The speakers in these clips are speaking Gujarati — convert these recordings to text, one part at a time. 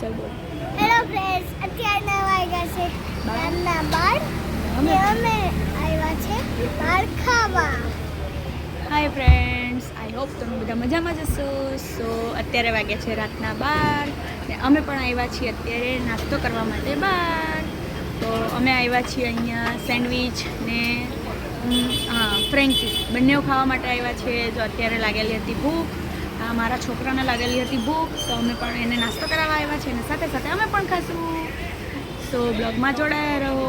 ચાલ. બોલ હેલો ફ્રેન્ડ્સ અત્યારના વાગ્યા છે રાતના બાર. અમે? અમે આવ્યા છે બાર ખાવા હાય ફ્રેન્ડ્સ આઈ હોપ તમે બધા મજામાં જશો સો અત્યારે વાગ્યા છે રાતના બાર. ને અમે પણ આવ્યા છીએ અત્યારે નાસ્તો કરવા માટે બહાર તો અમે આવ્યા છીએ અહીંયા સેન્ડવિચ ને હા ફ્રેન્કી. બંને ખાવા માટે આવ્યા છે. જો અત્યારે લાગેલી હતી ભૂખ. આ મારા છોકરાને લાગેલી હતી ભૂખ, તો અમે પણ એને નાસ્તો કરાવવા આવ્યા છે અને સાથે સાથે અમે પણ ખાશું. સો બ્લોગમાં જોડાયા રહો.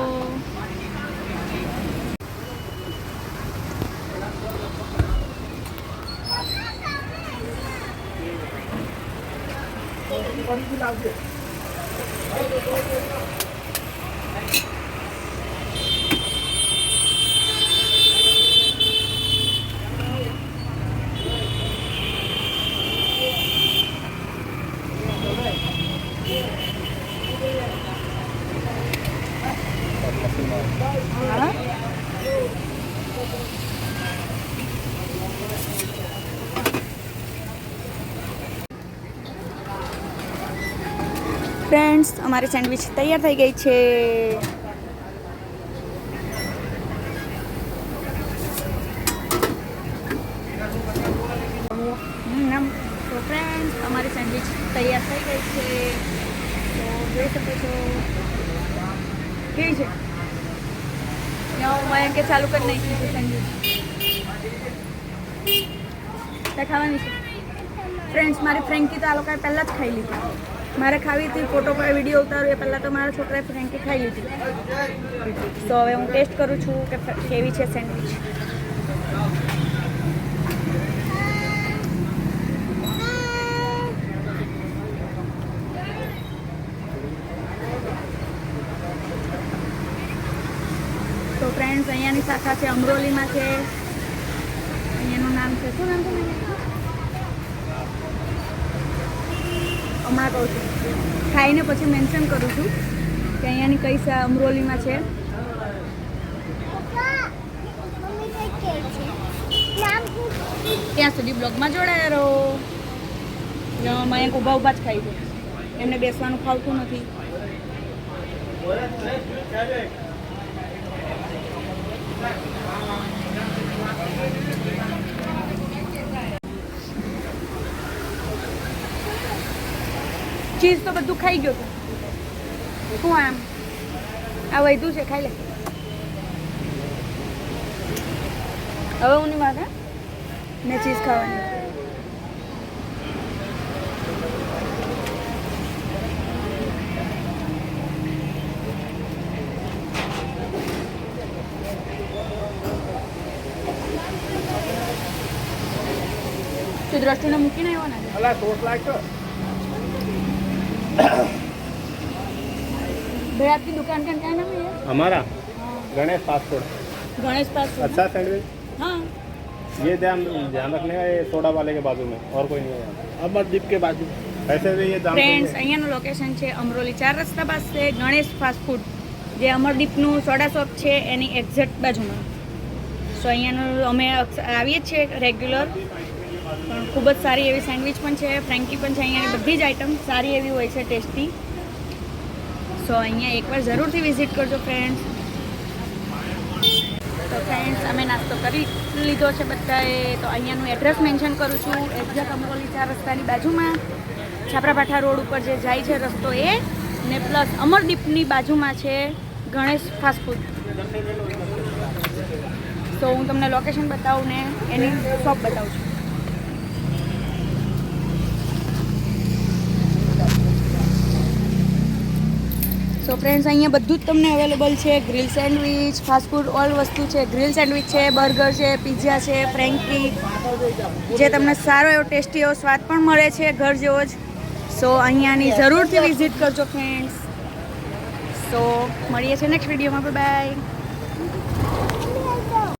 હા ફ્રેન્ડ્સ અમારી સેન્ડવિચ તૈયાર થઈ ગઈ છે. તો ફ્રેન્ડ્સ અમારી સેન્ડવિચ તૈયાર થઈ ગઈ છે. તો જોઈ શકો છો. કેવી છે? મેં કે ચાલુ કરી નાખી છે સેન્ડવિચ. ખાવાની છે? ફ્રેન્ડ્સ મારી ફ્રેન્કી તો આ લોકોએ પહેલાં જ ખાઈ લીધી. મારે ખાવી હતી ફોટો પર વીડિયો ઉતારો એ પહેલાં તો મારા છોકરાએ ફ્રેન્કી ખાઈ લીધી. તો હવે હું ટેસ્ટ કરું છું કે કેવી છે સેન્ડવિચ તો ફ્રેન્ડ્સ અહીંયાની શાખા છે અમરોલીમાં છે. અહીંયાનું નામ છે. શું નામ છે? કહું છું. ખાઈને પછી મેન્શન કરું છું કે અહીંયાની કઈ સા અમરોલીમાં છે. ત્યાં સુધી બ્લોગમાં જોડાયા રહો. અહીંયા ઊભા ઊભા જ ખાઈ છે. એમને બેસવાનું ફાવતું નથી. ચીઝ તો બધું ખાઈ ગયો તો શું આમ? આ વધ્યું છે, ખાઈ લે. હવે હું નહીં માગે? ને ચીઝ ખાવાની. તું દ્રષ્ટિને મૂકીને આવ્યો ને અલા, સોસ લાગતો भाई आपकी दुकान का क्या नाम है हमारा गणेश फास्ट फूड गणेश पास अच्छा सैंडविच हाँ ये ध्यान ध्यान रखने का ये सोडा वाले के बाजू में और कोई नहीं है यहाँ अमरदीप के बाजू ऐसे भी ये दाम ફ્રેન્ડ્સ અહીંયાનું લોકેશન છે અમરોલી ચાર રસ્તા પાસે ગણેશ ફાસ્ટ ફૂડ જે અમરદીપનું સોડા શોપ છે એની એક્ઝેક્ટ બાજુમાં સો અહીંયાનું અમે અક્સ- આવીએ જ છીએ રેગ્યુલર પણ ખૂબ જ સારી એવી સેન્ડવિચ પણ છે, ફ્રેન્કી પણ છે અહીંયાની બધી જ આઈટમ સારી એવી હોય છે, ટેસ્ટી. સો અહીંયા એકવાર જરૂરથી વિઝિટ કરજો ફ્રેન્ડ્સ તો ફ્રેન્ડ્સ અમે નાસ્તો કરી લીધો છે બધાએ. તો અહીંયાનું એડ્રેસ મેન્શન કરું છું. એક્ઝેક્ટ અમરોલી ચાર રસ્તાની બાજુમાં, છાપરાભાઠા રોડ ઉપર જે જાય છે રસ્તો એ, ને પ્લસ અમરદીપની બાજુમાં છે ગણેશ ફાસ્ટફૂડ તો હું તમને લોકેશન બતાવું ને એની શોપ બતાવું છું. સો ફ્રેન્ડ્સ અહીંયા બધું જ તમને અવેલેબલ છે. ગ્રીલ સેન્ડવિચ ફાસ્ટફૂડ ઓલ વસ્તુ છે. ગ્રીલ સેન્ડવિચ છે બર્ગર છે પીઝા છે ફ્રેન્કી જે તમને સારો એવો ટેસ્ટી એવો સ્વાદ પણ મળે છે ઘર જેવો જ. સો અહીંયાની જરૂરથી વિઝિટ કરજો ફ્રેન્ડ્સ સો મળીએ છીએ નેક્સ્ટ વિડીયોમાં બાય